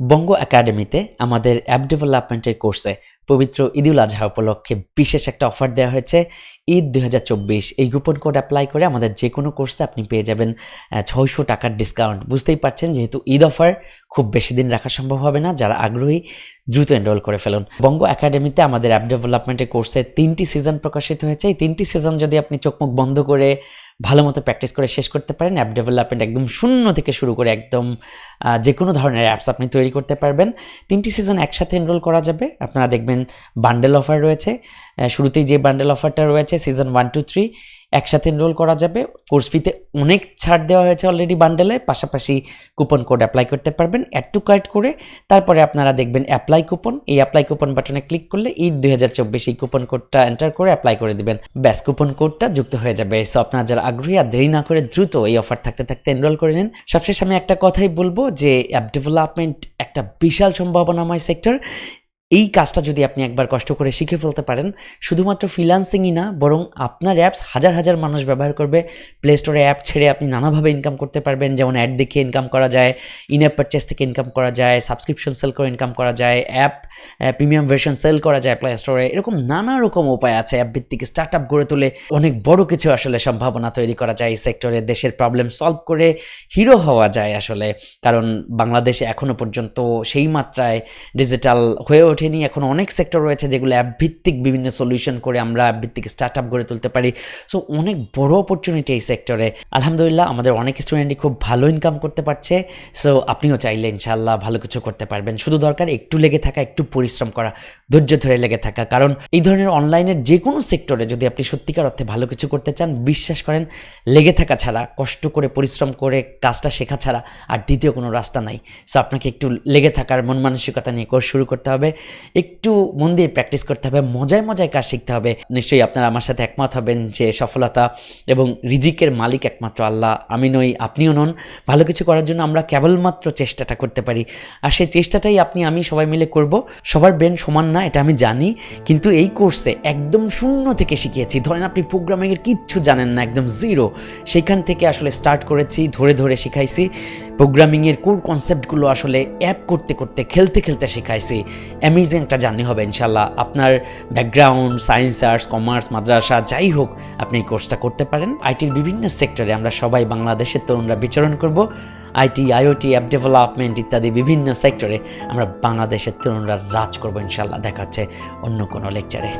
বঙ্গ একাডেমিতে আমাদের অ্যাপ ডেভেলপমেন্টের কোর্সে পবিত্র ঈদুল আজহা উপলক্ষে বিশেষ একটা অফার দেওয়া হয়েছে। ঈদ দু হাজার চব্বিশ, এই কুপন কোড অ্যাপ্লাই করে আমাদের যে কোনো কোর্সে আপনি পেয়ে যাবেন ছয়শো টাকার ডিসকাউন্ট বুঝতেই পারছেন, যেহেতু ঈদ অফার খুব বেশি দিন রাখা সম্ভব হবে না, যারা আগ্রহী দ্রুত এনরোল করে ফেলুন। বঙ্গ একাডেমিতে আমাদের অ্যাপ ডেভেলপমেন্টের কোর্সে তিনটি সিজন প্রকাশিত হয়েছে। এই তিনটি সিজন যদি আপনি চোখমুখ বন্ধ করে ভালো মতো প্র্যাকটিস করে শেষ করতে পারেন অ্যাপ ডেভেলপমেন্ট একদম শূন্য থেকে শুরু করে একদম যে কোনো ধরনের অ্যাপস আপনি তৈরি করতে পারবেন। তিনটি সিজন একসাথে এনরোল করা যাবে। আপনারা দেখবেন বান্ডেল অফার রয়েছে। শুরুতেই যে বান্ডেল অফারটা রয়েছে সিজন ওয়ান টু থ্রি একসাথে এনরোল করা যাবে। কোর্স ফিতে অনেক ছাড় দেওয়া হয়েছে অলরেডি বান্ডেলে পাশাপাশি কুপন কোড অ্যাপ্লাই করতে পারবেন অ্যাড টু কার্ট করে। তারপরে আপনারা দেখবেন অ্যাপ্লাই কুপন এই অ্যাপ্লাই কুপন বাটনে ক্লিক করলে ঈদ দুই হাজার চব্বিশ এই কুপন কোডটা এন্টার করে অ্যাপ্লাই করে দিবেন। ব্যাস কুপন কোডটা যুক্ত হয়ে যাবে। সো আপনারা যারা আগ্রহী, আর দেরি না করে দ্রুত এই অফার থাকতে থাকতে এনরোল করে নিন। সবশেষে আমি একটা কথাই বলব যে অ্যাপ ডেভেলপমেন্ট একটা বিশাল সম্ভাবনাময় সেক্টর এই কাজটা যদি আপনি একবার কষ্ট করে শিখে ফেলতে পারেন, শুধুমাত্র ফ্রিলান্সিংই না, বরং আপনার অ্যাপস হাজার হাজার মানুষ ব্যবহার করবে। প্লে স্টোরে অ্যাপ ছেড়ে আপনি নানাভাবে ইনকাম করতে পারবেন, যেমন অ্যাড দেখে ইনকাম করা যায় ইন অ্যাপ পারচেস থেকে ইনকাম করা যায় সাবস্ক্রিপশন সেল করে ইনকাম করা যায় অ্যাপ প্রিমিয়াম ভার্সন সেল করা যায় প্লে স্টোরে এরকম নানা রকম উপায় আছে অ্যাপ ভিত্তিক স্টার্ট আপ গড়ে তুলে অনেক বড় কিছু আসলে সম্ভাবনা তৈরি করা যায় এই সেক্টরে দেশের প্রবলেম সলভ করে হিরো হওয়া যায় আসলে। কারণ বাংলাদেশে এখনও পর্যন্ত সেই মাত্রায় ডিজিটাল হয়ে ওঠেনি এখন অনেক সেক্টর রয়েছে যেগুলো অ্যাপ ভিত্তিক বিভিন্ন সলিউশন করে আমরা অ্যাপ ভিত্তিক স্টার্ট আপ গড়ে তুলতে পারি। সো অনেক বড় অপরচুনিটি এই সেক্টরে আলহামদুলিল্লাহ, আমাদের অনেক স্টুডেন্টই খুব ভালো ইনকাম করতে পারছে। সো আপনিও চাইলে ইনশাল্লাহ ভালো কিছু করতে পারবেন। শুধু দরকার একটু লেগে থাকা, একটু পরিশ্রম করা, ধৈর্য ধরে লেগে থাকা। কারণ এই ধরনের অনলাইনের যে কোনো সেক্টরে যদি আপনি সত্যিকার অর্থে ভালো কিছু করতে চান, বিশ্বাস করেন, লেগে থাকা ছাড়া, কষ্ট করে, পরিশ্রম করে কাজটা শেখা ছাড়া আর দ্বিতীয় কোনো রাস্তা নাই। সো আপনাকে একটু লেগে থাকার মন মানসিকতা নিয়ে কোর্স শুরু করতে হবে। একটু মন দিয়ে প্র্যাকটিস করতে হবে, মজায় মজায় কাজ শিখতে হবে। নিশ্চয়ই আপনারা আমার সাথে একমত হবেন যে সফলতা এবং রিজিকের মালিক একমাত্র আল্লাহ। আমি নই, আপনিও নন। ভালো কিছু করার জন্য আমরা কেবলমাত্র চেষ্টাটা করতে পারি। আর সেই চেষ্টাটাই আপনি, আমি সবাই মিলে করব। সবার ব্রেন সমান না, এটা আমি জানি। কিন্তু এই কোর্সে একদম শূন্য থেকে শিখিয়েছি। ধরেন আপনি প্রোগ্রামিংয়ের কিচ্ছু জানেন না, একদম জিরো সেইখান থেকে আসলে স্টার্ট করেছি, ধরে ধরে শিখাইছি। প্রোগ্রামিংয়ের কোর কনসেপ্টগুলো আসলে অ্যাপ করতে করতে, খেলতে খেলতে শেখাইছি। অ্যামেজিং একটা জার্নি হবে ইনশাল্লাহ আপনার ব্যাকগ্রাউন্ড সায়েন্স আর্টস কমার্স মাদ্রাসা, যাই হোক, আপনি এই কোর্সটা করতে পারেন। আইটির বিভিন্ন সেক্টরে আমরা সবাই বাংলাদেশের তরুণরা বিচরণ করব। আইটি আইওটি অ্যাপ ডেভেলপমেন্ট ইত্যাদি বিভিন্ন সেক্টরে আমরা বাংলাদেশের তরুণরা রাজ করব ইনশাল্লাহ দেখাচ্ছে অন্য কোনো লেকচারে